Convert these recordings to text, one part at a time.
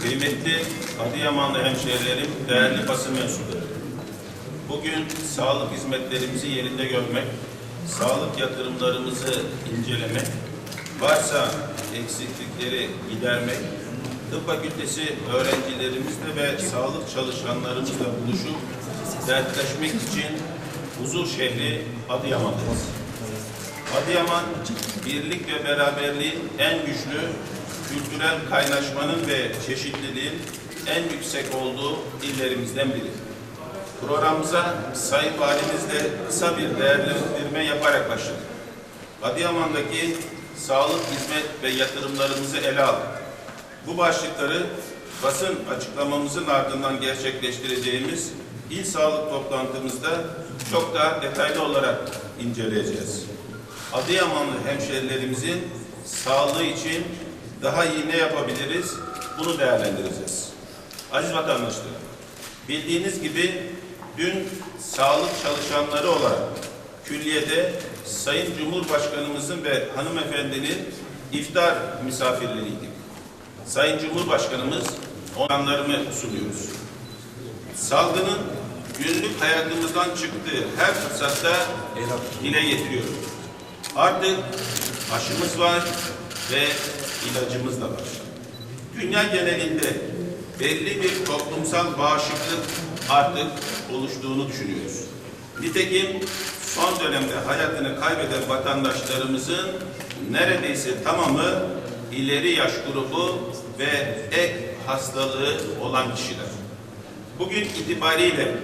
Kıymetli Adıyamanlı hemşehrilerim, değerli basın mensupları. Bugün sağlık hizmetlerimizi yerinde görmek, sağlık yatırımlarımızı incelemek, varsa eksiklikleri gidermek, tıp fakültesi öğrencilerimizle ve sağlık çalışanlarımızla buluşup dertleşmek için huzur şehri Adıyaman'dayız. Adıyaman, birlik ve beraberliğin en güçlü, kültürel kaynaşmanın ve çeşitliliğin en yüksek olduğu illerimizden biri. Programımıza Sayın Valimizle kısa bir değerlendirme yaparak başladık. Adıyaman'daki sağlık hizmet ve yatırımlarımızı ele aldık. Bu başlıkları basın açıklamamızın ardından gerçekleştireceğimiz il sağlık toplantımızda çok daha detaylı olarak inceleyeceğiz. Adıyamanlı hemşerilerimizin sağlığı için daha iyi ne yapabiliriz? Bunu değerlendireceğiz. Aziz vatandaşlar, bildiğiniz gibi dün sağlık çalışanları olarak külliyede Sayın Cumhurbaşkanımızın ve hanımefendinin iftar misafirleriydik. Sayın Cumhurbaşkanımız onanlarımı sunuyoruz. Salgının günlük hayatımızdan çıktığı her fırsatta dile getiriyoruz. Artık aşımız var ve ilacımız da var. Dünya genelinde belli bir toplumsal bağışıklık artık oluştuğunu düşünüyoruz. Nitekim son dönemde hayatını kaybeden vatandaşlarımızın neredeyse tamamı ileri yaş grubu ve ek hastalığı olan kişiler. Bugün itibariyle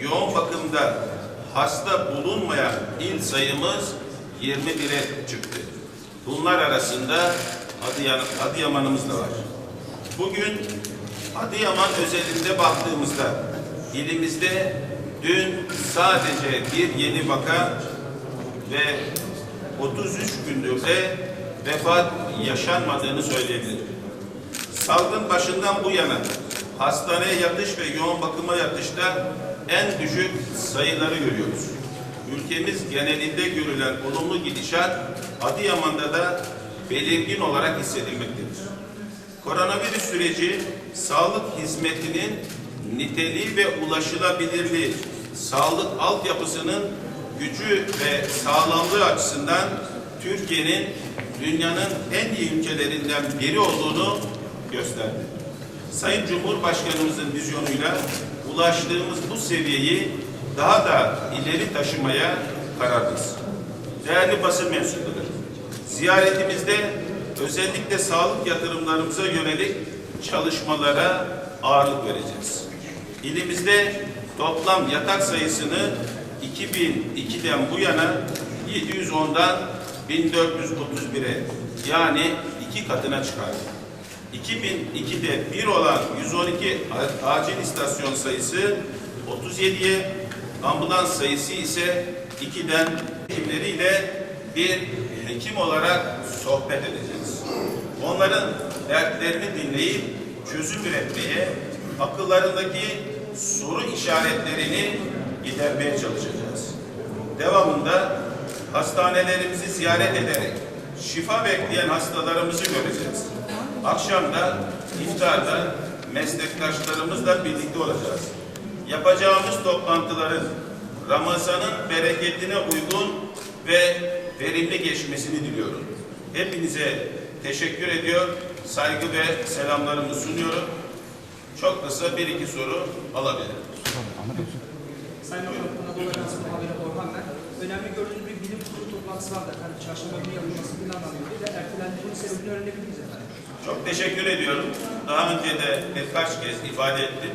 yoğun bakımda hasta bulunmayan il sayımız 21'e çıktı. Bunlar arasında Adıyaman, Adıyaman'ımız da var. Bugün Adıyaman özelinde baktığımızda ilimizde dün sadece bir yeni vaka ve 33 gündür de vefat yaşanmadığını söyleyebilirim. Salgın başından bu yana hastaneye yatış ve yoğun bakıma yatışta en düşük sayıları görüyoruz. Ülkemiz genelinde görülen olumlu gidişat Adıyaman'da da belirgin olarak hissedilmektedir. Koronavirüs süreci sağlık hizmetinin niteliği ve ulaşılabilirliği, sağlık altyapısının gücü ve sağlamlığı açısından Türkiye'nin dünyanın en iyi ülkelerinden biri olduğunu gösterdi. Sayın Cumhurbaşkanımızın vizyonuyla ulaştığımız bu seviyeyi daha da ileri taşımaya kararlıyız. Değerli basın mensupları, ziyaretimizde özellikle sağlık yatırımlarımıza yönelik çalışmalara ağırlık vereceğiz. İlimizde toplam yatak sayısını 2002'den bu yana 710'dan 1431'e yani iki katına çıkardık. 2002'de bir olan 112 acil istasyon sayısı 37'ye, ambulans sayısı ise 2'den hekimleriyle bir hekim olarak sohbet edeceğiz. Onların dertlerini dinleyip çözüm üretmeye, akıllarındaki soru işaretlerini gidermeye çalışacağız. Devamında hastanelerimizi ziyaret ederek şifa bekleyen hastalarımızı göreceğiz. Akşam da iftarda meslektaşlarımızla birlikte olacağız. Yapacağımız toplantıların Ramazan'ın bereketine uygun ve verimli geçmesini diliyorum. Hepinize teşekkür ediyor, saygı ve selamlarımı sunuyorum. Çok kısa bir iki soru alabilirim. Sayın Hocam, Anadolu Ajansı'nın haberi Orhan. Önemli gördüğünüz toplantısı. Hani çarşamba günü yapılması planlanıyordu ve ertelendi. Sebebini öğrenebilir efendim? Çok teşekkür ediyorum. Daha önce de birkaç kez ifade ettim.